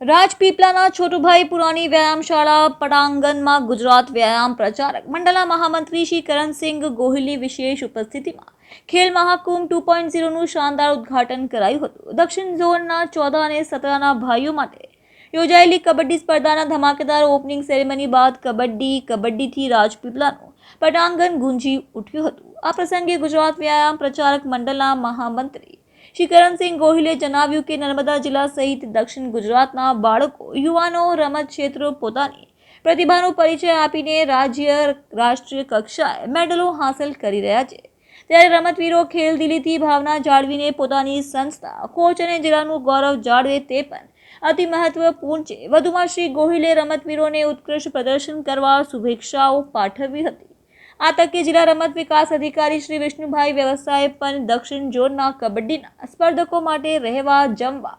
રાજપીપળાના છોટુભાઈ પુરાણી વ્યાયામશાળા પટાંગણમાં ગુજરાત વ્યાયામ પ્રચારક મંડળના મહામંત્રી શ્રી કરણસિંહ ગોહિલની વિશેષ ઉપસ્થિતિમાં ખેલ મહાકુંભ ટુ પોઈન્ટ ઝીરોનું શાનદાર ઉદ્ઘાટન કરાયું હતું. દક્ષિણ ઝોનના ચૌદ અને સતરાના ભાઈઓ માટે યોજાયેલી કબડ્ડી સ્પર્ધાના ધમાકેદાર ઓપનિંગ સેરેમની બાદ કબડ્ડી, કબડ્ડીથી રાજપીપળાનું પટાંગણ ગુંજી ઉઠ્યું હતું. આ પ્રસંગે ગુજરાત વ્યાયામ પ્રચારક મંડળના મહામંત્રી શ્રી કરણસિંહ ગોહિલે જણાવ્યું કે નર્મદા જિલ્લા સહિત દક્ષિણ ગુજરાતના બાળકો, યુવાનો, રમત ક્ષેત્રો પોતાની પ્રતિભાનો પરિચય આપીને રાજ્ય રાષ્ટ્રીય કક્ષાએ મેડલો હાંસલ કરી રહ્યા છે. ત્યારે રમતવીરો ખેલ દિલીથી ભાવના જાળવીને પોતાની સંસ્થા, કોચ અને જિલ્લાનું ગૌરવ જાળવે તે પણ અતિ મહત્વપૂર્ણ છે. વધુમાં શ્રી ગોહિલે રમતવીરોને ઉત્કૃષ્ટ પ્રદર્શન કરવા શુભેચ્છાઓ પાઠવી હતી. આ તકે જિલ્લા રમત વિકાસ અધિકારી શ્રી વિષ્ણુભાઈ વ્યવસાયે પણ દક્ષિણ ઝોનના કબડ્ડીના સ્પર્ધકો માટે રહેવા જમવા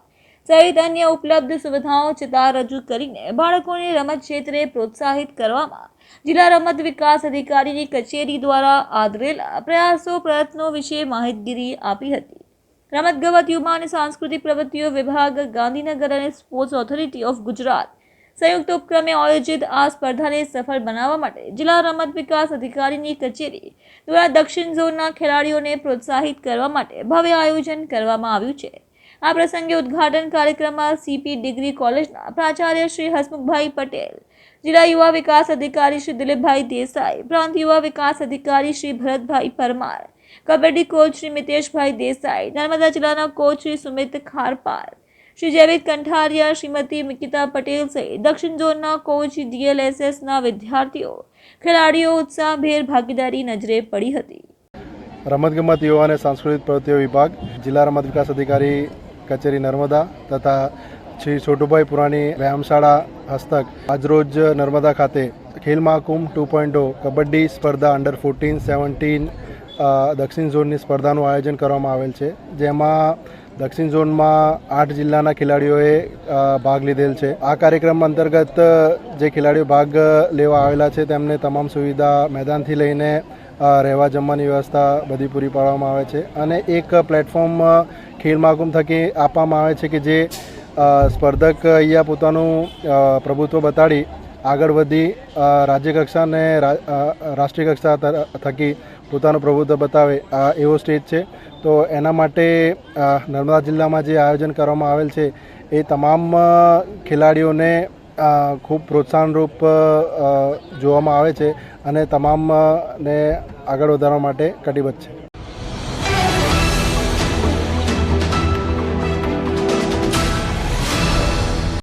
સહિત અન્ય ઉપલબ્ધ સુવિધાઓ ચિતા રજૂ કરીને બાળકોને રમત ક્ષેત્રે પ્રોત્સાહિત કરવામાં જિલ્લા રમત વિકાસ અધિકારીની કચેરી દ્વારા આદરેલા પ્રયાસો, પ્રયત્નો વિશે માહિતગીરી આપી હતી. રમતગમત યુવા અને સાંસ્કૃતિક પ્રવૃત્તિઓ વિભાગ, ગાંધીનગર અને સ્પોર્ટ્સ ઓથોરિટી ઓફ ગુજરાત સંયુક્ત ઉપક્રમે આયોજિત આ સ્પર્ધાને સફળ બનાવવા માટે જિલ્લા રમત વિકાસ અધિકારીની કચેરી દ્વારા દક્ષિણ ઝોનના ખેલાડીઓને પ્રોત્સાહિત કરવા માટે ભવ્ય આયોજન કરવામાં આવ્યું છે. આ પ્રસંગે ઉદ્ઘાટન કાર્યક્રમમાં સીપી ડિગ્રી કોલેજના પ્રાચાર્ય શ્રી હસમુખભાઈ પટેલ, જિલ્લા યુવા વિકાસ અધિકારી શ્રી દિલીપભાઈ દેસાઈ, પ્રાંત યુવા વિકાસ અધિકારી શ્રી ભરતભાઈ પરમાર, કબડ્ડી કોચ શ્રી મિતેશભાઈ દેસાઈ, નર્મદા જિલ્લાના કોચ શ્રી સુમિત ખારપાર શ્રી જયવીર કંઠારિયા, શ્રીમતી મિકિતા પટેલ સહિત દક્ષિણ ઝોનના કોચ ડીએલએસએસના વિદ્યાર્થીઓ, ખેલાડીઓ ઉત્સાહભેર ભાગીદારી નજરે પડી હતી. રમતગમત, યુવા અને સાંસ્કૃતિક પ્રવૃત્તિઓ વિભાગ, જિલ્લા રમત વિકાસ અધિકારી કચેરી નર્મદા તથા શ્રી છોટુભાઈ પુરાણી વ્યાયામશાળા હસ્તક આજરોજ નર્મદા ખાતે ખેલ મહાકુંભ ટુ પોઈન્ટ કબડ્ડી સ્પર્ધા અંડર ફોર્ટીન સેવન્ટીન દક્ષિણ ઝોનની સ્પર્ધાનું આયોજન કરવામાં આવેલ છે. જેમાં દક્ષિણ ઝોનમાં આઠ જિલ્લાના ખેલાડીઓએ ભાગ લીધેલ છે. આ કાર્યક્રમ અંતર્ગત જે ખેલાડીઓ ભાગ લેવા આવેલા છે, તેમને તમામ સુવિધા મેદાનથી લઈને રહેવા જમવાની વ્યવસ્થા બધી પૂરી પાડવામાં આવે છે. અને એક પ્લેટફોર્મ ખેલ મહાકુંભ થકી આપવામાં આવે છે કે જે સ્પર્ધક અહીંયા પોતાનું પ્રભુત્વ બતાડી આગળ વધી રાજ્યકક્ષા રાજ્ય કક્ષા અને રાષ્ટ્રીય કક્ષા થકી પોતાનું પ્રભુત્વ બતાવે એવો સ્ટેજ છે. તો એના માટે નર્મદા જિલ્લામાં જે આયોજન કરવામાં આવેલ છે, એ તમામ ખેલાડીઓને ખૂબ પ્રોત્સાહનરૂપ જોવામાં આવે છે અને તમામને આગળ વધારવા માટે કટિબદ્ધ છે.